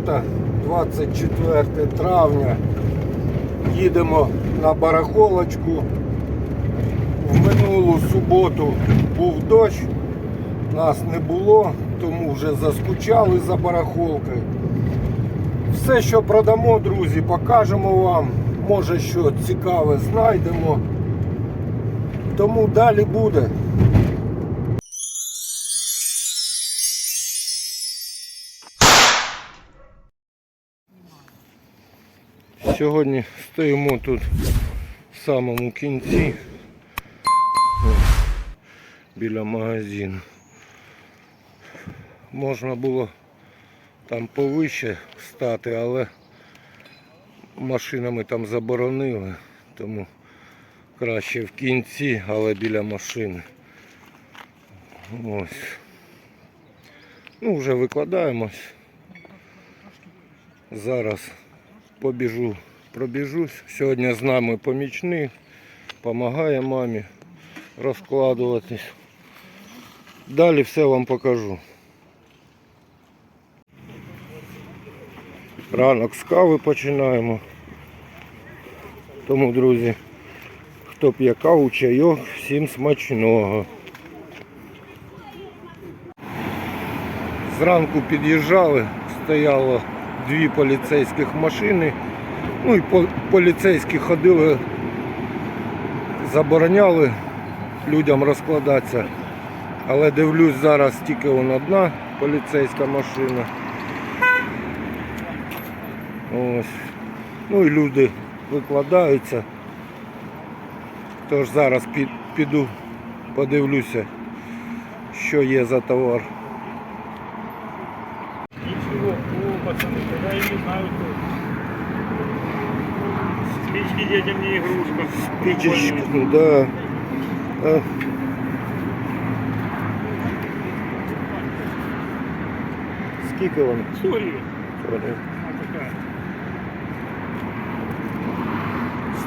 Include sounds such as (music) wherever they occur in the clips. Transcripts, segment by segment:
субота, 24 травня. Їдемо на барахолочку. В минулу суботу був дощ, нас не було, тому вже заскучали за барахолкою. Все, що продамо, друзі, покажемо вам. Може, що цікаве знайдемо. Тому далі буде. Сьогодні стоїмо тут в самому кінці біля магазину. Можна було там повище стати, але машинами там заборонили, тому краще в кінці, але біля машини. Ось. Ну, вже викладаємось. Зараз побіжу, пробіжусь. Сьогодні з нами помічник, допомагає мамі розкладуватись. Далі все вам покажу. Ранок з кави починаємо. Тому, друзі, хто п'є каву, чайок, всім смачного. Зранку під'їжджали, стояло дві поліцейських машини. Ну і по- поліцейські ходили, забороняли людям розкладатися. Але дивлюсь, зараз тільки вон одна поліцейська машина. Ось. Ну і люди викладаються. Тож зараз під- піду, подивлюся, що є за товар. Ничего, о, пацаны, тогда я не знаю, кто. Спички детям не игрушка. Спичечки, Прикольные. да. А. Скільки вони? Сори. Сорі. А такая.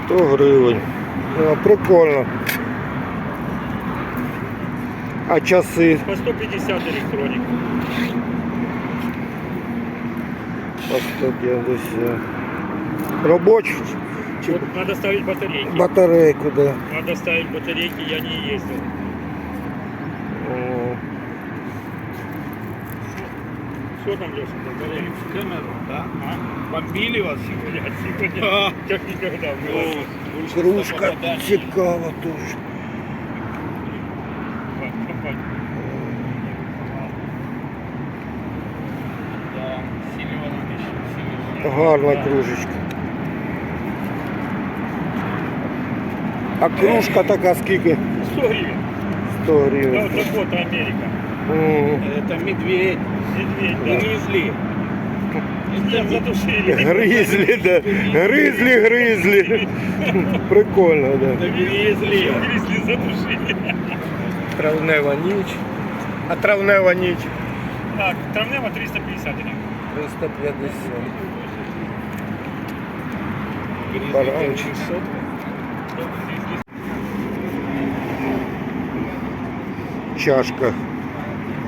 100 гривень. Ну, прикольно. А часи По 150 электроник. по 150. Робочу чи Вот надо ставить батарейки. батарейку, да. Надо ставить батарейки, я не ездил. О, Что там, Леша, батарейки? Камеру, да? А? Бомбили вас сегодня? Сегодня как никогда было. Кружка цікава силила. Гарна кружечка. А кружка така скільки? 100 гривен. 100 Да, гривень. вот работа Америка. М. Это медведь, Медведь, да. гризли. Нет, задушили. Гризлі, да. Гризлі, гризлі. Прикольно, да. Это гризли. Гризли задушили. Травнева ніч. А травнева ніч Так, травнева 350 гривен. 350. Гризли Баранчик. Чашка.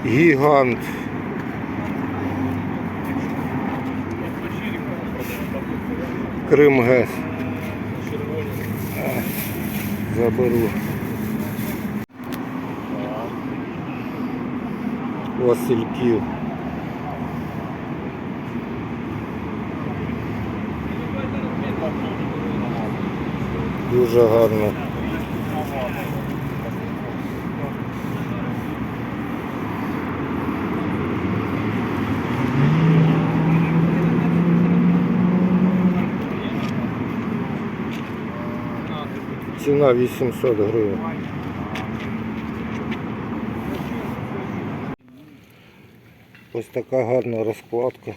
Гігант. Кримгес. Заберу. Васильків. Дуже гарно. Ціна 800 гривень. Ось така гарна розкладка.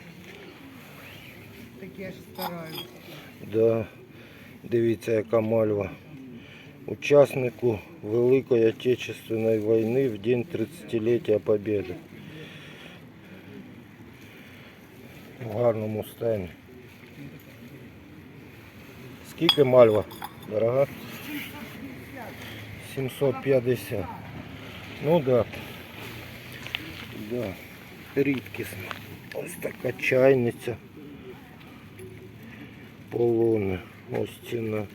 Так я ж стараюсь. Да. Дивіться, яка мальва. Учаснику Великої Отечественної війни в день 30-ліття Побєди. В гарному стані. Скільки мальва? Дорога? 750. Ну да. Да. рідкісна. Ось така чайниця. Полони. Ось ціна.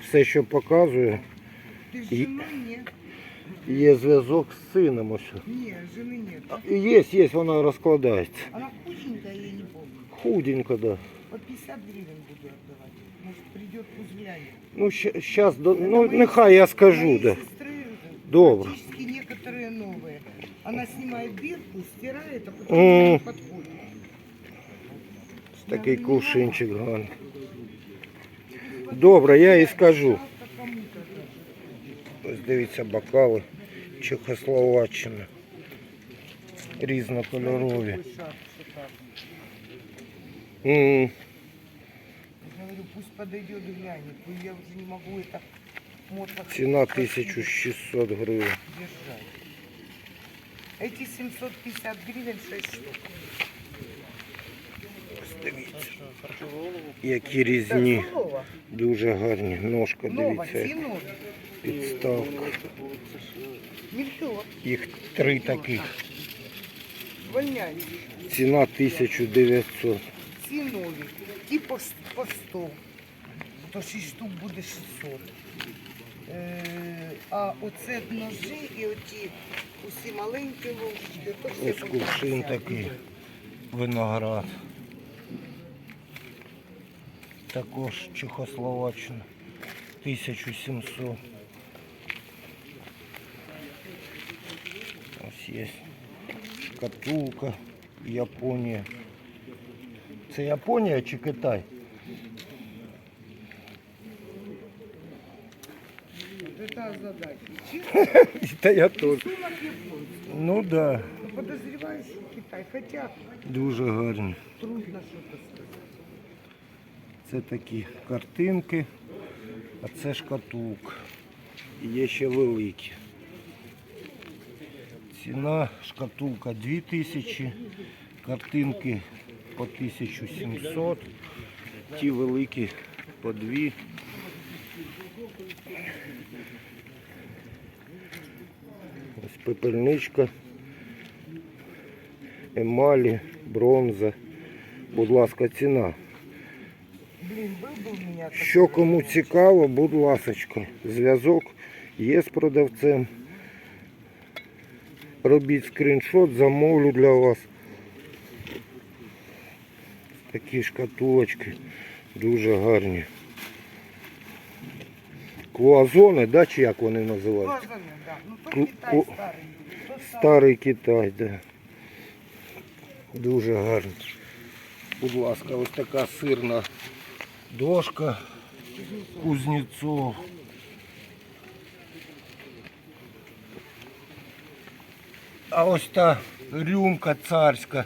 Все, що показує, Ты с И- женой нет? є зв'язок з сином. Ось. Нет, жены нет. А, Є, є, вона розкладається. Она худенькая, я не помню. Худенько, да. По 50 гривен буду отдавать. Может придет пусть глянет. Ну, щас, до... Это ну мои- нехай я скажу, моей да. сестры Добро. Практически некоторые новые. Она снимает бирку, стирает, а потом М. не подходит. Такий Я говорю, не кувшинчик гарний. Добре, я і скажу. надо, кому-то даже. Ось дивіться бокали Чехословаччини. Різнокольорові. Такой шар шикарный. М, Я говорю, пусть подойдет глянет. Я уже не могу это мотор Ціна 1600 гривень. держать. Эти 750 гривен 6 штук. Дивіться. Які різні, дуже гарні. Ножка, дивіться, підставка. Їх три таких. Ціна 1900. Ці нові. С- по 100. То 6 штук буде 600. Е, а оце ножі і оті усі маленькі то все Ось по кувшин 50. такий. Виноград. Також Чехословаччина. 1700. Ось є шкатулка. Японія. Це Японія чи Китай? Это задача. Та я теж. Ну да, Но подозреваю, Китай. Хотя дуже гарні. трудно что-то сказать. Це такі картинки, а це шкатулка. І є ще великі. Ціна шкатулка 2000, картинки по 1700, ті великі по 2. Ось пепельничка, емалі, бронза. Будь ласка, ціна. Що кому цікаво, будь ласочка, зв'язок є з продавцем. Робіть скріншот, замовлю для вас. Такі шкатулочки дуже гарні. Клуазони, да, чи як вони називаються? Глазами, да. Ну, то Ку- Китай ку- старый. То старый. Старий Китай, да. Дуже гарно. Будь ласка, ось така сирна дошка Кузнєцов. А ось та рюмка царська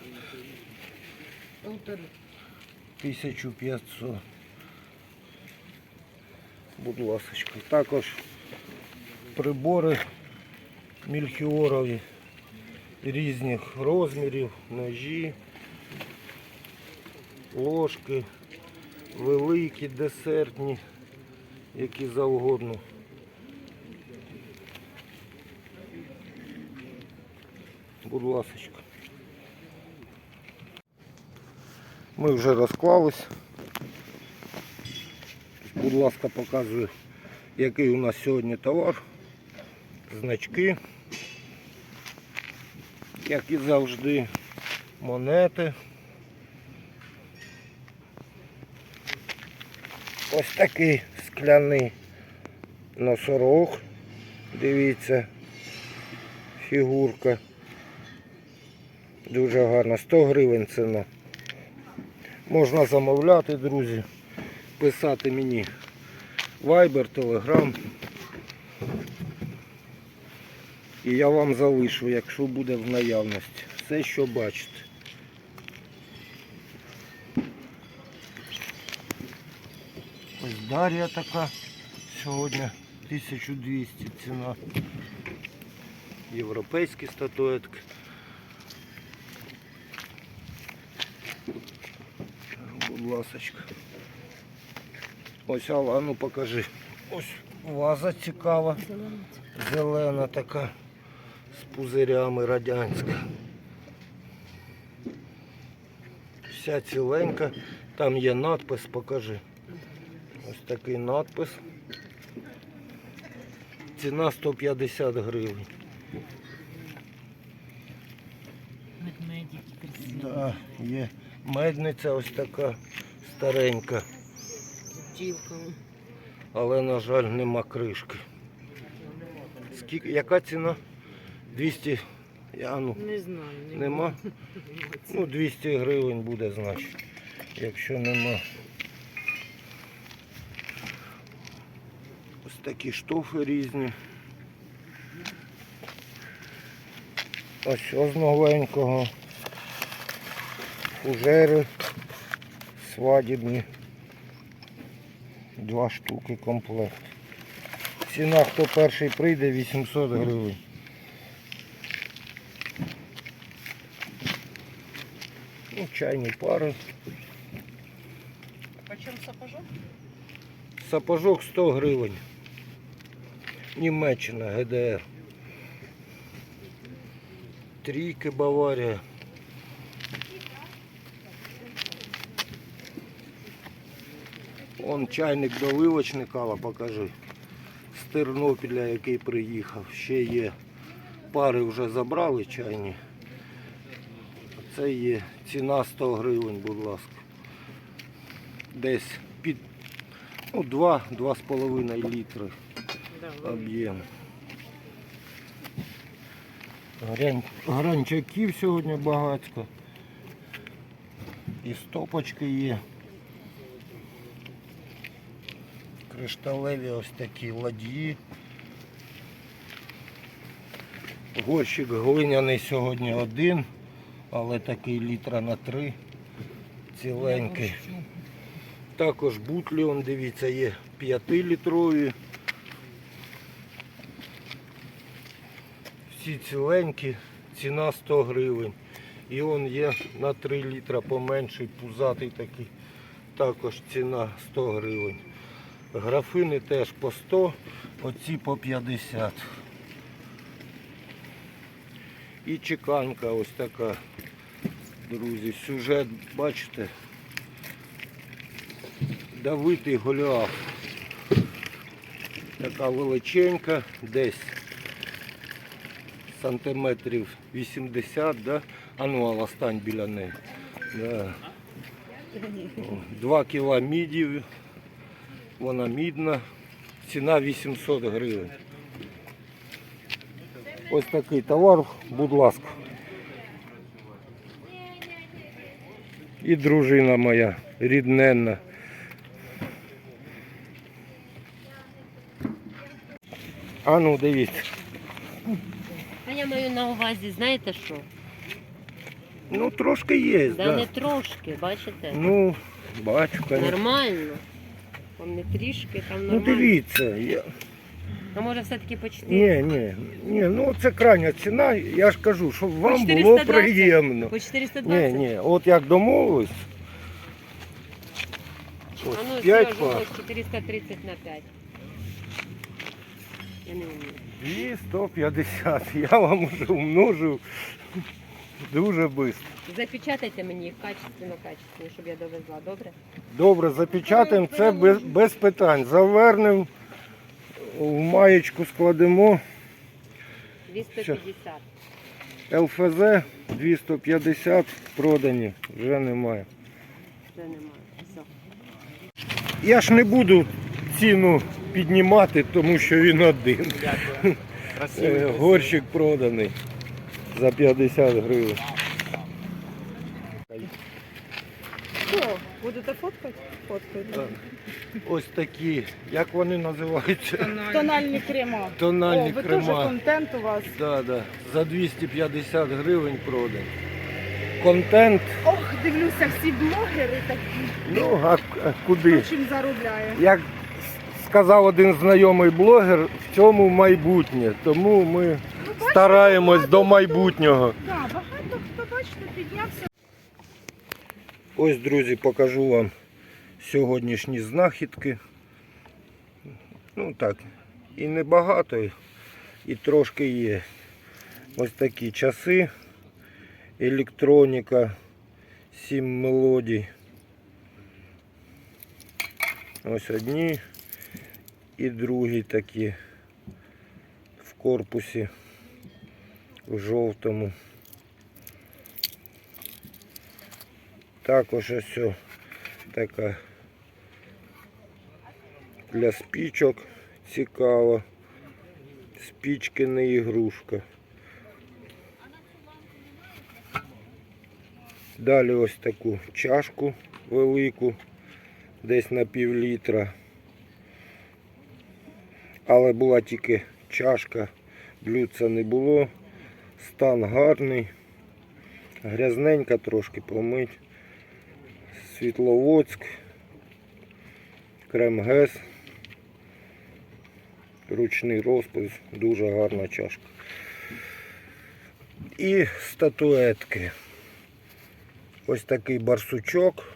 Полторы. 1500. Будь ласочка. Також прибори мільхіорові різних розмірів, ножі, ложки, великі, десертні, які завгодно. Будь ласочка. Ми вже розклались. Будь ласка, показую, який у нас сьогодні товар. Значки. Як і завжди, монети. Ось такий скляний носорог. Дивіться, фігурка. Дуже гарна. 100 гривень ціна. Можна замовляти, друзі, писати мені Viber, Telegram. І я вам залишу, якщо буде в наявності. Все, що бачите. Ось Дар'я така сьогодні 1200 ціна. Європейські статуетки. Будь ласочка. Ось Алла, ну покажи. Ось ваза цікава. Зелена така з пузирями радянська. Вся ціленька. Там є надпис, покажи. Ось такий надпис. Ціна 150 гривень. Медмедик. Да, є. Медниця ось така старенька. Бджілка. але, на жаль, нема кришки. Скільки, яка ціна? 200. Я, ну, Не знаю. не нема. Ну, 200 гривень буде, значить. Якщо нема. Ось такі штофи різні. Ось з новенького. Фужери свадібні. Два штуки комплект. Ціна, хто перший прийде, 800 гривень. Ну, чайні пари. Почем сапожок? Сапожок 100 гривень. Німеччина, ГДР. Трійки Баварія. Он чайник доливочний кава, покажи. З Тернопіля, який приїхав. Ще є. Пари вже забрали чайні. Це є ціна 100 гривень, будь ласка. Десь під ну, 2-2,5 літри об'єм. Гранчаків сьогодні багатько. І стопочки є. Кришталеві ось такі ладьї. Горщик глиняний сьогодні один, але такий літра на три. Ціленький. Також бутлі, он, дивіться, є 5-літрові. Всі ціленькі, ціна 100 гривень. І он є на 3 літра поменший, пузатий такий. Також ціна 100 гривень. Графини теж по 100, оці по 50. І чеканка ось така, друзі. Сюжет, бачите, давитий голіаф. Така величенька, десь сантиметрів 80, да? А ну, Алла, стань біля неї. Да. О, Два кіла мідів, вона мідна, ціна 800 гривень. Ось такий товар, будь ласка. І дружина моя рідненна. А ну дивіться. А я маю на увазі, знаєте що? Ну трошки є, Да, да. не трошки, бачите? Ну, бачу, конечно. Нормально. Там не трішки, там Ну нормально. дивіться, я... А може все-таки по 4? ні, ні, ні, ну це крайня ціна, я ж кажу, щоб вам було 420? приємно. По Ні, 420? ні, от як домовились, А ось ну, 5 Сережа, пар, ось 430 на 5. Я не вмію. і 150, я вам вже умножив Дуже швидко. Запечатайте мені їх качественно, качественно, щоб я довезла, добре? Добре, запечатаємо, це без, без питань. Завернемо, в маєчку складемо. 250. ЛФЗ 250 продані, вже немає. Вже немає. Все. Я ж не буду ціну піднімати, тому що він один. Е, Горщик проданий за 50 гривень. Що, будете фоткати? Фоткайте. Ось такі, як вони називаються? Тональні крема. Тональні О, ви крема. контент у вас. Да, да. За 250 гривень продані. Контент, Ох, дивлюся, всі блогери такі. ну а а куди? Чим заробляє? Як сказав один знайомий блогер, в цьому майбутнє. Тому ми стараємось до майбутнього. Да, багато хто бачите, піднявся. Ось, друзі, покажу вам сьогоднішні знахідки. Ну так, і небагато, і трошки є. Ось такі часи, електроніка Сім мелодій. Ось одні і другі такі в корпусі в жовтому. Також ось така для спічок цікаво. Спічки не ігрушка. Далі ось таку чашку велику, десь на пів літра. Але була тільки чашка, блюдця не було. Стан гарний, грязненька трошки помить. Світловодськ, Кремгес, ручний розпис, дуже гарна чашка. І статуетки. Ось такий барсучок.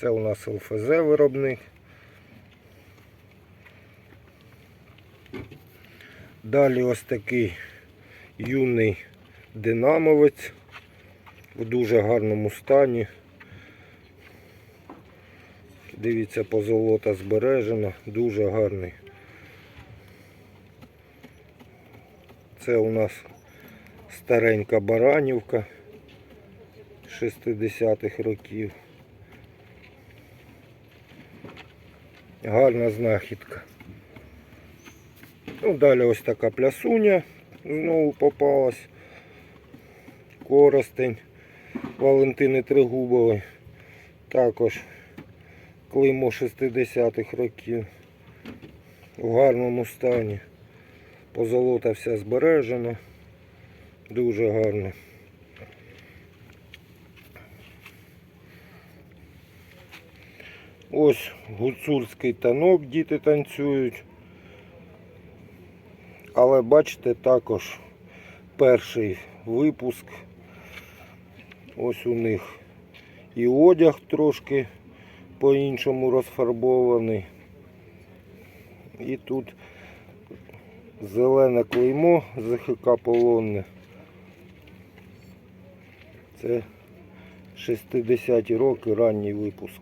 Це у нас ЛФЗ виробник. Далі ось такий юний динамовець в дуже гарному стані. Дивіться, позолота збережена, дуже гарний. Це у нас старенька баранівка 60-х років. Гарна знахідка. Ну, далі ось така плясуня знову попалась. Коростень Валентини Тригубової. Також клеймо 60-х років. В гарному стані. Позолота вся збережена. Дуже гарно. Ось гуцульський танок діти танцюють. Але бачите також перший випуск. Ось у них і одяг трошки по-іншому розфарбований. І тут зелене клеймо ЗХК полонне. Це 60-ті роки, ранній випуск.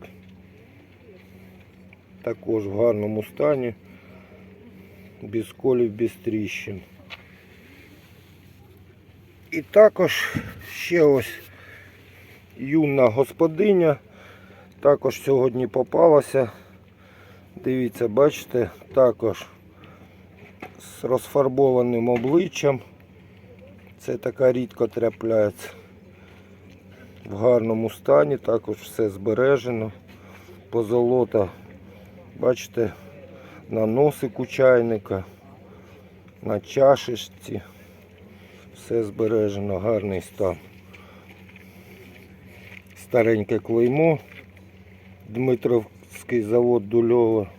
Також в гарному стані, без колів, без тріщин. І також ще ось юна господиня. Також сьогодні попалася. Дивіться, бачите, також з розфарбованим обличчям. Це така рідко трапляється. В гарному стані, також все збережено. Позолота, бачите, на носику чайника, на чашечці. Все збережено, гарний стан. Стареньке клеймо. Дмитровський завод Дульова.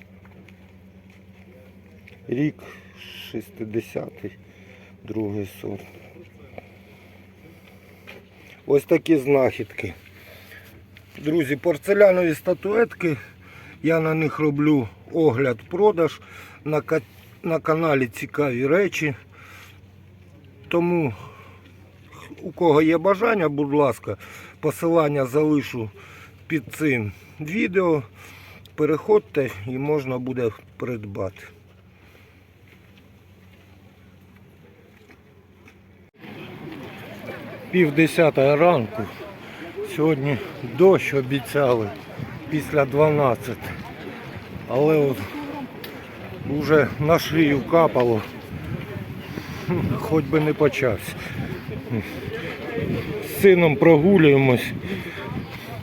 Рік 60-й, другий сорт. Ось такі знахідки. Друзі, порцелянові статуетки. Я на них роблю огляд продаж на, на каналі цікаві речі. Тому у кого є бажання, будь ласка, посилання залишу під цим відео. Переходьте і можна буде придбати. Пів десятої ранку. Сьогодні дощ обіцяли після 12. Але от вже на шию капало. Хоч би не почався. З сином прогулюємось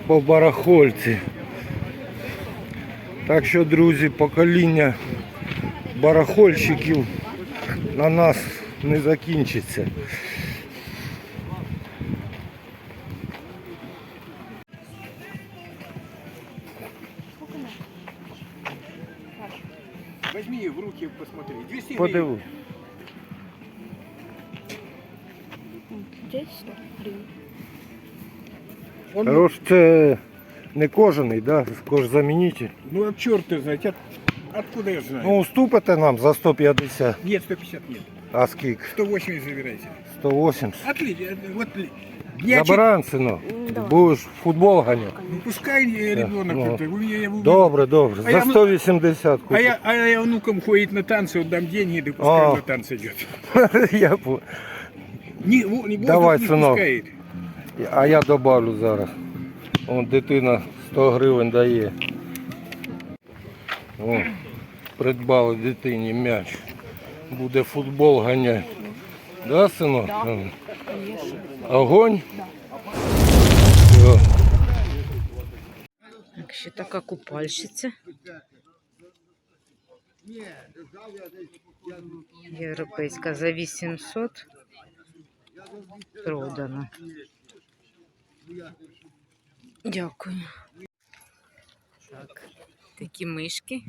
по барахольці. Так що, друзі, покоління барахольщиків на нас не закінчиться. Посмотри. 200 гривен. Подивись. Он, Хорош, це не кожаний, да? кожзамінитель. ну, а черт ты знает, от- откуда я знаю? Ну, уступите нам за 150. Нет, 150 нет. А скільки? 180 забирайте. 180. Отлично. Вот я Забираємо, синок. Будеш в футбол ганяти. Ну, пускай э, ребенок ну. это. Вы меня- я- вы- Добре, добре. А За я- 180 А купив. я, а я внукам ходит на танцы, вот дам деньги, да пускай А. на танцы идет. (laughs) Я по- Не, во- не, Давай, воздух не сынок. пускает. А я добавлю зараз. Вон дитина 100 гривень дає. О, придбали дитині м'яч. Буде футбол ганяти. Да, синок? Да. Огонь? Все. Так, ще така купальщиця. Європейська за 800 продано. Дякую. Так, такі мишки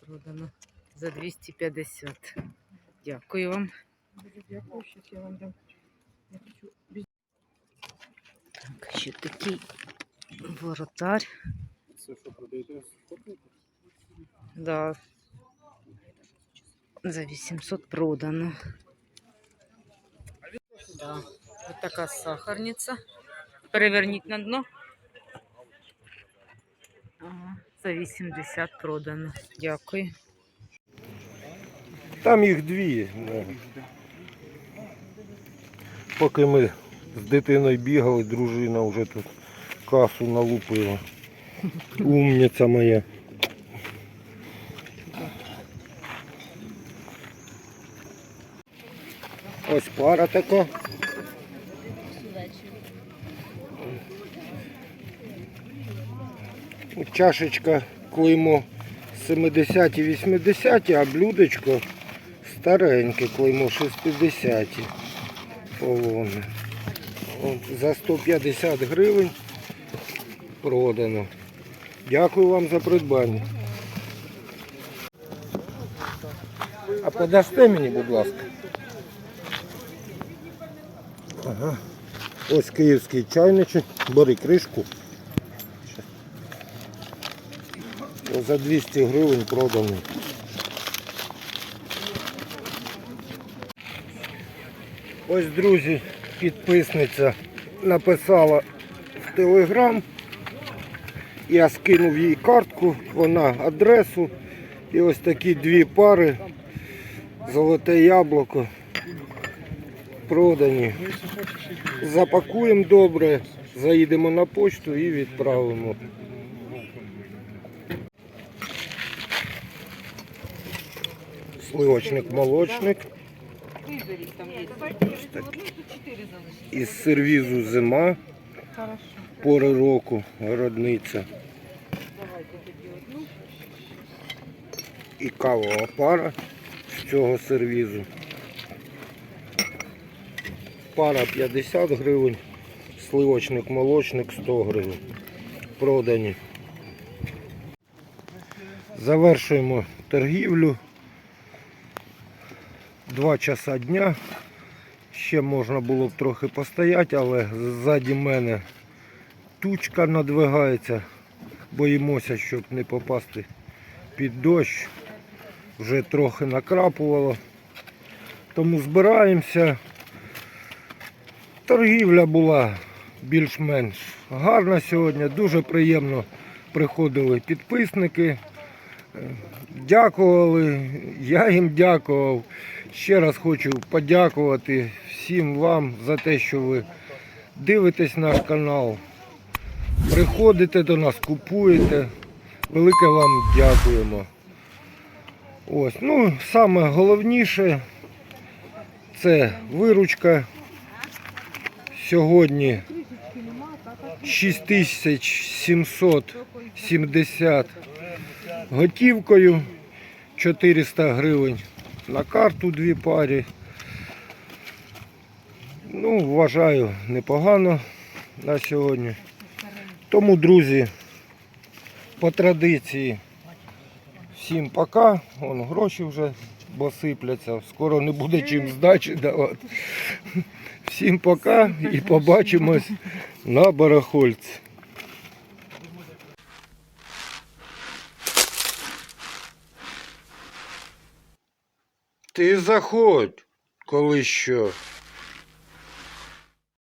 продано за 250. Дякую вам. Так, ще такий воротар. Да. За 800 продано. Да. Вот така сахарниця. Переверніть на дно. Ага. За 80 продано. Дякую. Там їх дві. ну. Поки ми з дитиною бігали, дружина вже тут касу налупила. Умниця моя. Ось пара така. Чашечка клеймо 70-ті, 80-ті, а блюдечко стареньке клеймо 60-ті. Полоне. От, За 150 гривень продано. Дякую вам за придбання. А подасте мені, будь ласка. Ага. Ось київський чайничок. Бери кришку. За 200 гривень проданий. Ось, друзі, підписниця написала в Телеграм. Я скинув їй картку, вона адресу. І ось такі дві пари. Золоте яблуко. Продані. Запакуємо добре, заїдемо на почту і відправимо. Сливочник молочник. Із сервізу зима. Пори року, городниця. І кавова пара з цього сервізу. Пара 50 гривень, сливочник молочник 100 гривень. Продані. Завершуємо торгівлю. Два часа дня. Ще можна було б трохи постояти, але ззаді мене тучка надвигається. Боїмося, щоб не попасти під дощ. Вже трохи накрапувало. Тому збираємося. Торгівля була більш-менш гарна сьогодні. Дуже приємно приходили підписники. Дякували, я їм дякував. Ще раз хочу подякувати всім вам за те, що ви дивитесь наш канал, приходите до нас, купуєте. Велике вам дякуємо. Ось, ну, саме головніше це виручка. Сьогодні 6770 готівкою, 400 гривень на карту дві парі. Ну, вважаю, непогано на сьогодні. Тому, друзі, по традиції всім пока. Вон гроші вже бо сипляться. Скоро не буде чим здачі давати. Всім пока і побачимось на барахольці. Ти заходь, коли що.